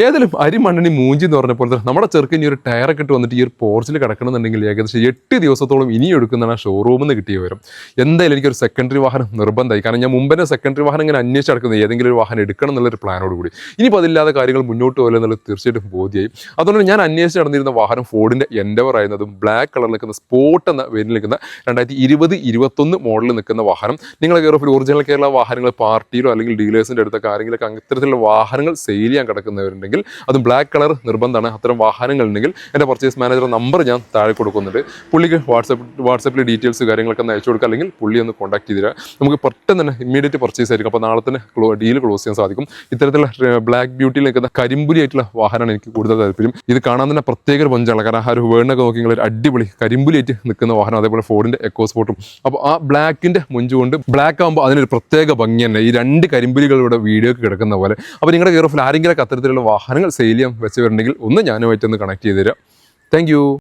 ഏതായാലും അരി മണ്ണിനി മൂഞ്ചി എന്ന് പറഞ്ഞ പോലെ നമ്മുടെ ചെറുക്കിന് ഒരു ടയറൊക്കെ ഇട്ട് വന്നിട്ട് ഈ ഒരു പോർച്ചിൽ കിടക്കണമെന്നുണ്ടെങ്കിൽ ഏകദേശം എട്ട് ദിവസത്തോളം ഇനി എടുക്കുന്നതാണ് ഷോറൂമിൽ നിന്ന് കിട്ടിയ വരും എന്തായാലും എനിക്കൊരു സെക്കൻഡറി വാഹനം നിർബന്ധമായി. കാരണം ഞാൻ മുമ്പേ സെക്കൻഡറി വാഹനം ഇങ്ങനെ അന്വേഷിച്ച് നടക്കുന്നത് ഏതെങ്കിലും ഒരു വാഹനം എടുക്കണം എന്നുള്ളൊരു പ്ലാനോട് കൂടി. ഇനിയിപ്പോൾ അതില്ലാതെ കാര്യങ്ങൾ മുന്നോട്ട് പോലെ എന്നുള്ളത് തീർച്ചയായിട്ടും ബോധ്യമായി അതുകൊണ്ട് ഞാൻ അന്വേഷിച്ച് നടന്നിരുന്ന വാഹനം ഫോർഡിന്റെ എൻഡവർ ആയിരുന്നതും ബ്ലാക്ക് കളറിൽ നിൽക്കുന്ന സ്പോട്ട് എന്ന പേരിൽ നിൽക്കുന്ന രണ്ടായിരത്തി ഇരുപത് ഇരുപത്തൊന്ന് മോഡലിൽ നിൽക്കുന്ന വാഹനം. നിങ്ങൾ കയറി ഓഫ് ഒറിജിനൽ കേരള വാഹനങ്ങൾ പാർട്ടിയിലോ അല്ലെങ്കിൽ ഡീലേഴ്സിന്റെ അടുത്തൊക്കെ ആരെങ്കിലൊക്കെ ഇത്തരത്തിലുള്ള വാഹനങ്ങൾ സെയിൽ ചെയ്യാൻ കിടക്കുന്നവരുണ്ടെങ്കിൽ അതും ബ്ലാക്ക് കളർ നിർബന്ധമാണ്. അത്തരം വാഹനങ്ങൾ ഉണ്ടെങ്കിൽ എന്റെ പർച്ചേസ് മാനേജർ നമ്പർ ഞാൻ താഴെ കൊടുക്കുന്നുണ്ട്. പുള്ളിക്ക് വാട്സപ്പ് വാട്സപ്പിൽ ഡീറ്റെയിൽസ് കാര്യങ്ങളൊക്കെ ഒന്ന് അയച്ചു കൊടുക്കുക. അല്ലെങ്കിൽ പുള്ളി ഒന്ന് കോൺടാക്ട് ചെയ്തിട്ട് നമുക്ക് പെട്ടെന്ന് തന്നെ ഇമ്മീഡിയറ്റ് പർച്ചേസ് ആയിരിക്കും. അപ്പോൾ നാളെ തന്നെ ക്ലോ ഡീൽ ക്ലോസ് ചെയ്യാൻ സാധിക്കും. ഇത്തരത്തിലുള്ള ബ്ലാക്ക് ബ്യൂട്ടിയിൽ നിൽക്കുന്ന കരിമ്പുലി ആയിട്ടുള്ള വാഹനമാണ് എനിക്ക് കൂടുതൽ താല്പര്യം. ഇത് കാണാൻ തന്നെ പ്രത്യേക ഒരു പഞ്ചാണ് കാരണം ആ ഒരു വേണൊക്കെ നോക്കി നിങ്ങൾ ഒരു അടിപൊളി കരിമ്പുലിയായിട്ട് നിൽക്കുന്ന വാഹനം. അതേപോലെ ഫോർഡിന്റെ എക്കോ സ്പോർട്ടും അപ്പോൾ ആ ബ്ലാക്കിന്റെ മുഞ്ചുകൊണ്ട് ബ്ലാക്ക് ആകുമ്പോൾ അതിനൊരു പ്രത്യേക ഭംഗി തന്നെ. ഈ രണ്ട് കരിമ്പുലികൾ ഇവിടെ വീഡിയോക്ക് കിടക്കുന്ന പോലെ. അപ്പോൾ നിങ്ങളുടെ കെയർ ഓഫിൽ ആരെങ്കിലും അത്തരത്തിലുള്ള വാഹനങ്ങൾ സെയിൽ ചെയ്യാൻ വെച്ച് വരണമെങ്കിൽ ഒന്ന് ഞാനുമായിട്ടൊന്ന് കണക്ട് ചെയ്ത് തരാം താങ്ക്